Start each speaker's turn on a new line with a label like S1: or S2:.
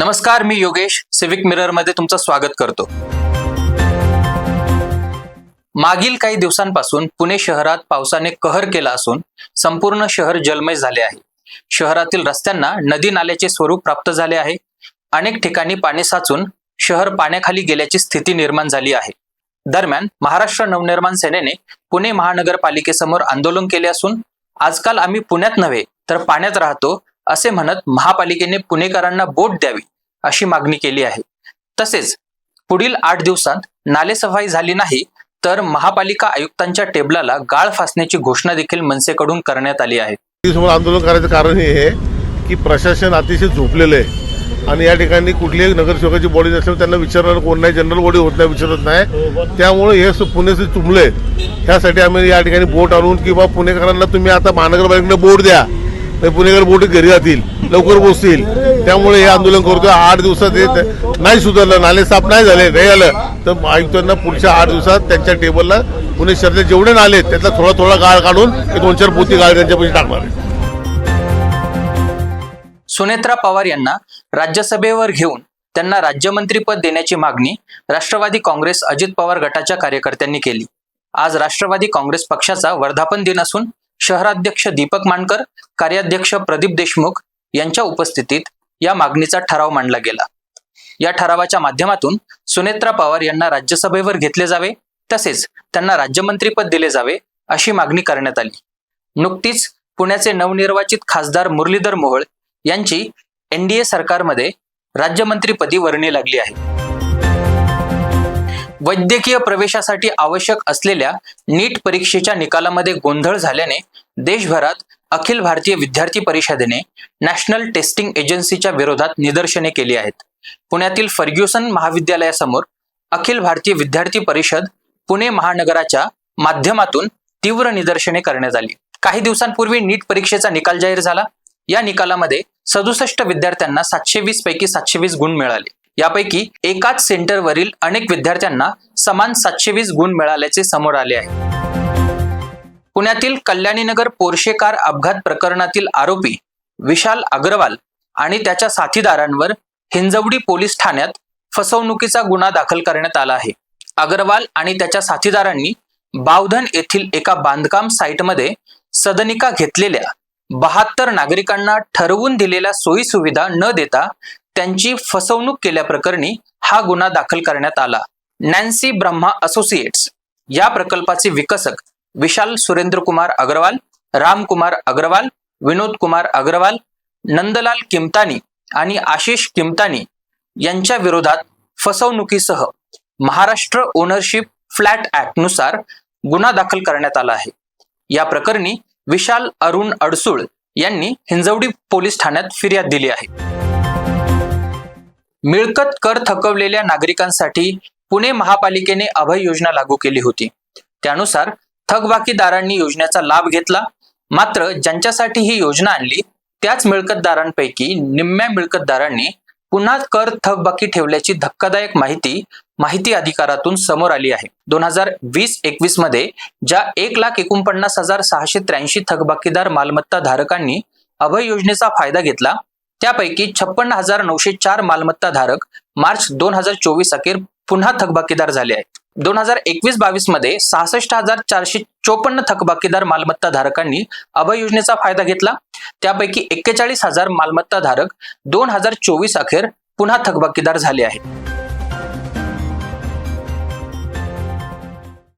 S1: नमस्कार मी योगेश. सिविक मिररमध्ये तुमचं स्वागत करतो. मागील काही दिवसांपासून पुणे शहरात पावसाने कहर केला असून संपूर्ण शहर जलमय झाले आहे. शहरातील रस्त्यांना नदी नाल्याचे स्वरूप प्राप्त झाले आहे. अनेक ठिकाणी पाणी साचून शहर पाण्याखाली गेल्याची स्थिती निर्माण झाली आहे. दरम्यान महाराष्ट्र नवनिर्माण सेनेने पुणे महानगरपालिकेसमोर आंदोलन केले असून आजकाल आम्ही पुण्यात नव्हे तर पाण्यात राहतो असे म्हणत महापालिकेने पुणेकरांना बोट द्यावी अशी मागणी केली आहे. तसेच पुढील आठ दिवसात नालेसफाई झाली नाही तर महापालिका आयुक्तांच्या टेबलाला गाळ फासण्याची घोषणा देखील मनसेकडून करण्यात आली आहे.
S2: आंदोलन करायचं कारण हे आहे की प्रशासन अतिशय झोपलेलं आहे आणि या ठिकाणी कुठलीही नगरसेवकाची बॉडी नसल्यामुळे त्यांना विचारणार कोण नाही जनरल बॉडी होत नाही विचारत नाही. त्यामुळे हे पुणे से त्यासाठी आम्ही या ठिकाणी बोट आणून किंवा पुणेकरांना तुम्ही आता महानगरपालिकेने बोट द्या. तर पुणेकर बोट घरी जातील लवकर पोहोचतील त्यामुळे हे आंदोलन करतोय. आठ दिवसात हे नाही सुधारलं नाले साफ नाही झाले नाही आलं. तर आयुक्तांना पुढच्या आठ दिवसात त्यांच्या टेबलला पुणे शहरातले जेवढे नाले आहेत, त्यातला थोडा थोडा गाळ काढून एक दोन चार पोती गाळ त्यांच्या टाकणार आहे
S1: सुनेत्रा पवार यांना राज्यसभेवर घेऊन त्यांना राज्यमंत्रीपद देण्याची मागणी राष्ट्रवादी काँग्रेस अजित पवार गटाच्या कार्यकर्त्यांनी केली. आज राष्ट्रवादी काँग्रेस पक्षाचा वर्धापन दिन असून शहराध्यक्ष दीपक मानकर कार्याध्यक्ष प्रदीप देशमुख यांच्या उपस्थितीत या मागणीचा ठराव मांडला गेला. या ठरावाच्या माध्यमातून सुनेत्रा पवार यांना राज्यसभेवर घेतले जावे तसेच त्यांना राज्यमंत्रीपद दिले जावे अशी मागणी करण्यात आली. नुकतीच पुण्याचे नवनिर्वाचित खासदार मुरलीधर मोहोळ यांची एनडीए सरकारमध्ये राज्यमंत्रीपदी वर्णी लागली आहे. वैद्यकीय प्रवेशासाठी आवश्यक असलेल्या नीट परीक्षेच्या निकालामध्ये गोंधळ झाल्याने देशभरात अखिल भारतीय विद्यार्थी परिषदेने नॅशनल टेस्टिंग एजन्सीच्या विरोधात निदर्शने केली आहेत. पुण्यातील फर्ग्युसन महाविद्यालयासमोर अखिल भारतीय विद्यार्थी परिषद पुणे महानगराच्या माध्यमातून तीव्र निदर्शने करण्यात आली. काही दिवसांपूर्वी नीट परीक्षेचा निकाल जाहीर झाला. या निकालामध्ये सदुसष्ट विद्यार्थ्यांना सातशे वीस पैकी सातशे वीस गुण मिळाले. यापैकी एकाच सेंटरवरील अनेक विद्यार्थ्यांना समान सातशे वीस गुण मिळाल्याचे समोर आले आहे. पुण्यातील कल्याणीनगर पोर्शे कार अपघात प्रकरणातील आरोपी विशाल अग्रवाल आणि त्याच्या साथीदारांवर हिंजवडी पोलीस ठाण्यात फसवणुकीचा गुन्हा दाखल करण्यात आला आहे. अग्रवाल आणि त्याच्या साथीदारांनी बावधन येथील एका बांधकाम साईटमध्ये सदनिका घेतलेल्या बहात्तर नागरिकांना ठरवून दिलेल्या सोयी सुविधा न देता त्यांची फसवणूक केल्याप्रकरणी हा गुन्हा दाखल करण्यात आला. नॅन्सी ब्रह्मा असोसिएट्स या प्रकल्पाचे विकसक विशाल सुरेंद्र कुमार अग्रवाल रामकुमार अग्रवाल विनोद कुमार अग्रवाल नंदलाल किमतानी आणि आशिष किमतानी यांच्या विरोधात फसवणुकीसह महाराष्ट्र ओनरशिप फ्लॅट ऍक्टनुसार गुन्हा दाखल करण्यात आला आहे. या प्रकरणी विशाल अरुण अडसूळ यांनी हिंजवडी पोलीस ठाण्यात फिर्याद दिली आहे. मिळकत कर थकवलेल्या नागरिकांसाठी पुणे महापालिकेने अभय योजना लागू केली होती. त्यानुसार थकबाकीदारांनी योजनेचा लाभ घेतला. मात्र ज्यांच्यासाठी ही योजना आणली त्याच मिळकतदारांपैकी निम्म्या मिळकतदारांनी पुन्हा कर थकबाकी ठेवल्याची धक्कादायक माहिती माहिती अधिकारातून समोर आली आहे. दोन हजार वीस एकवीसमध्ये ज्या एक लाख एकोणपन्नास हजार सहाशे त्र्याऐंशी थकबाकीदार मालमत्ता धारकांनी अभय योजनेचा फायदा घेतला त्यापैकी छप्पन्न हजार नऊशे चार मालमत्ता धारक मार्च दोन हजार चोवीस अखेर पुन्हा थकबाकीदार झाले आहेत. दोन हजार एकवीस बावीसमध्ये सहासष्ट हजार चारशे चोपन्न थकबाकीदार मालमत्ता धारकांनी अभय योजनेचा फायदा घेतला. त्यापैकी एक्केचाळीस हजार मालमत्ता धारक दोन हजार चोवीस अखेर पुन्हा थकबाकीदार झाले आहेत.